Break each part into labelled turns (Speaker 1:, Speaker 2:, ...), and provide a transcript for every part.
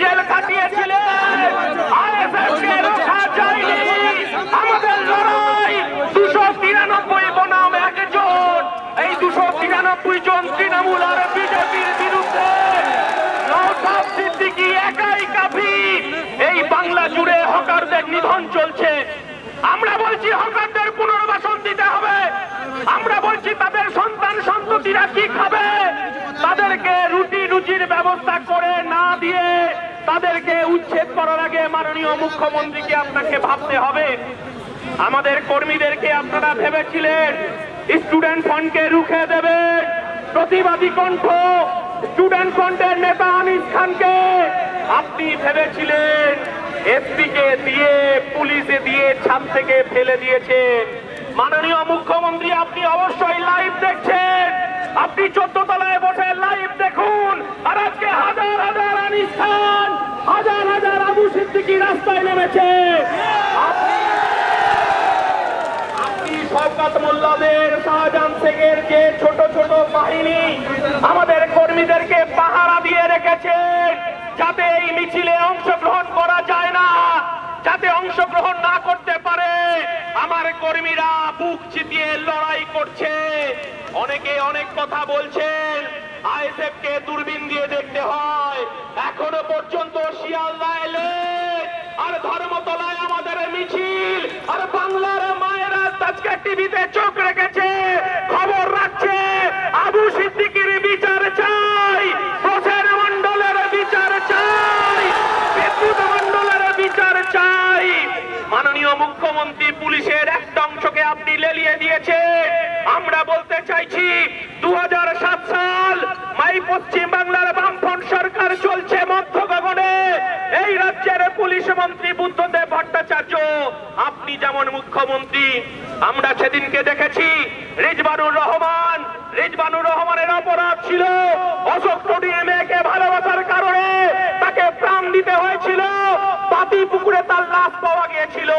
Speaker 1: Jail চাইনি। আমাদের লড়াই দুশো তিরানব্বই বনাম একজন। এই দুশো তিরানব্বই জন তৃণমূল আর বিজেপির বিরুদ্ধে সিদ্দিকী একাই কাফি। এই বাংলা জুড়ে হকারদের নিধন চলছে। আমরা বলছি হকারদের পুনর্বাসন দিতে হবে আমরা বলছি তাদের সন্তান সন্ততিরা কি খাবে তাদেরকে রুটি রুজির ব্যবস্থা করে না দিয়ে তাদেরকে উচ্ছেদ করার আগে মাননীয় মুখ্যমন্ত্রীকে আপনাকে ভাবতে হবে। আমাদের কর্মীদেরকে আপনারা ভেবেছিলেন স্টুডেন্ট ফান্ডকে রুখে দেবেন প্রতিবাদী কণ্ঠ স্টুডেন্ট ফ্রন্টের নেতা আনিস খানকে আপনি ভেবেছিলেন এসপি কে দিয়ে, পুলিশে দিয়ে ছাদ থেকে ফেলে দিয়েছেন। মাননীয় মুখ্যমন্ত্রী, আপনি অবশ্যই লাইভ দেখছেন। আপনি চোদ্দ তলায় বসে লাইভ দেখুন। আর আজকে হাজার হাজার আনিস খান, হাজার হাজার আবু সিদ্দিকি রাস্তায় নেমেছে। আপনি মোল্লাদের, শাহজাহান ছোট ছোট বাহিনী আমাদের কর্মীদেরকে দিয়ে রেখেছেন যাতে এই মিছিলে অংশগ্রহণ করা যায় না, যাতে অংশগ্রহণ না করতে পারে, আমার কর্মীরা লড়াই করছে। অনেকে অনেক কথা বলছেন আইএসএফ কে দূরবীন দিয়ে দেখতে হয়। এখনও পর্যন্ত শিয়ালদা এলে আর ধর্মতলায় আমাদের মিছিল। আর বাংলার মায়েরা আজকে টিভিতে চোখ রেখেছে, খবর রাখছে। আবু সিদ্দিকির বিচার চাই, হোসেন মন্ডলের বিচার চাই বিদ্যুৎ মন্ডলের বিচার চাই। মাননীয় মুখ্যমন্ত্রী পুলিশের একটা অংশকে আপনি লেলিয়ে দিয়েছে আমরা বলতে চাইছি দু হাজার সাত সাল মাই পশ্চিম বাংলার বামফ্রন্ট সরকার চলছে মধ্য গগনে। এই রাজ্যের পুলিশ মন্ত্রী বুদ্ধদেব ভট্টাচার্য, আপনি যেমন মুখ্যমন্ত্রী, আমরা সেদিনকে দেখেছি, রিজবানুর রহমান। রিজবানুর রহমানের অপরাধ ছিল অশোক টুডির মেয়েকে ভালোবাসার কারণে। তার লাশ পাওয়া গিয়েছিল।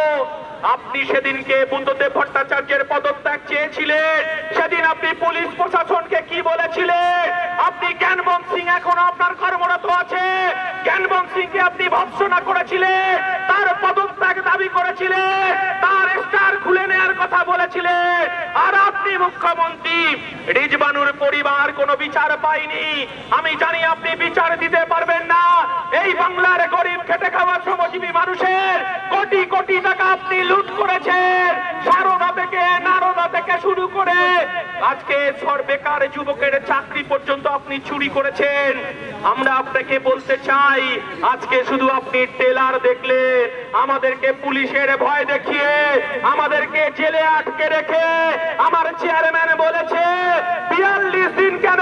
Speaker 1: আপনি সেদিনকে বুদ্ধদেব ভট্টাচার্যের পদত্যাগ চেয়েছিলেন। সেদিন আপনি পুলিশ প্রশাসনকে কি বলেছিলেন? আপনি জ্ঞানবন্ত সিং এখনও আপনার কর্মরত আছে। জ্ঞানবন্ত সিংকে আপনি ভৎসনা করেছিলেন। তার পদত্যাগ দাবি করেছিলেন। তার স্টার খুলে নেওয়ার কথা বলেছিলেন। আর আপনি মুখ্যমন্ত্রী, রিজবানুর পরিবার কোনো বিচার পায়নি। আমি জানি আপনি বিচার দিতে পারবেন না। আজকে সর বেকার যুবকের চাকরি পর্যন্ত আপনি চুরি করেছেন। আমরা আপনাকে বলতে চাই, আজকে শুধু আপনি টেলার দেখলেন, আমাদেরকে পুলিশের ভয় দেখিয়ে, আমাদেরকে জেলে আটকে রেখে, আমার চেয়ারম্যান বলেছে, বিয়াল্লিশ দিন কেন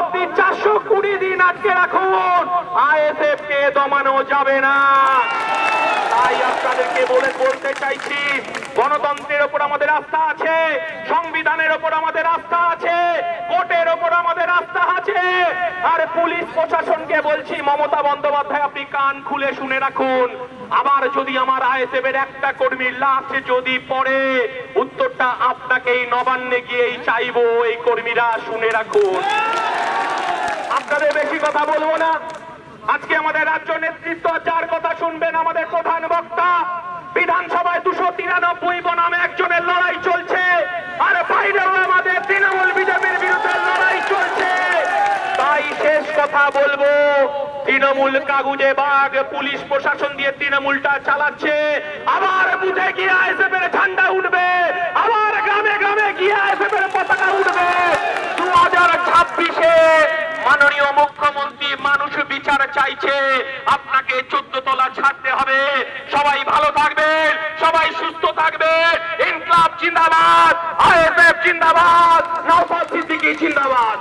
Speaker 1: আপনি চারশো কুড়ি দিন আটকে রাখুন, আইএসএফ কে দমানো যাবে না। তাই আপনাদেরকে বলে বলতে চাইছি, গণতন্ত্রের ওপর আমাদের আস্থা আছে, সংবিধানের ওপর আমাদের আস্থা আছে, কোর্টের ওপর আমাদের আস্থা আছে। আর পুলিশ প্রশাসনকে বলছি, মমতা বন্দ্যোপাধ্যায়, আপনি কান খুলে শুনে রাখুন। আবার যদি আমার আইএসএফের একটা কর্মীর লাশ যদি পড়ে, উত্তরটা আপনাকেই নবান্নে গিয়েই চাইব, এই কর্মীরা শুনে রাখুন। আপনাদের বেশি কথা বলব না। আজকে আমাদের রাজ্য নেতৃত্ব যার কথা শুনবেন, আমাদের বক্তা বিধানসভায় দুশো তিরানব্বই বনামে একজনের লড়াই চলছে। আর বাইরেও আমাদের তৃণমূল বিজেপির বিরুদ্ধে লড়াই চলছে। তাই শেষ কথা বলব, তৃণমূল কাগুজে বাঘ, পুলিশ প্রশাসন দিয়ে তৃণমূলটা চালাচ্ছে। আবার বুঝে গিয়ে এর ঝান্ডা উঠবে। আবার গ্রামে গ্রামে গিয়ে এর পতাকা উঠবে। দু হাজার ছাব্বিশে মাননীয় মুখ্যমন্ত্রী মানুষ বিচার চাইছে। আপনাকে চোদ্দ তলা ছাড়তে সবাই ভালো থাকবেন সবাই সুস্থ থাকবেন ইনকলাব জিন্দাবাদ আইএসএফ জিন্দাবাদ নওশাদ সিদ্দিকী জিন্দাবাদ।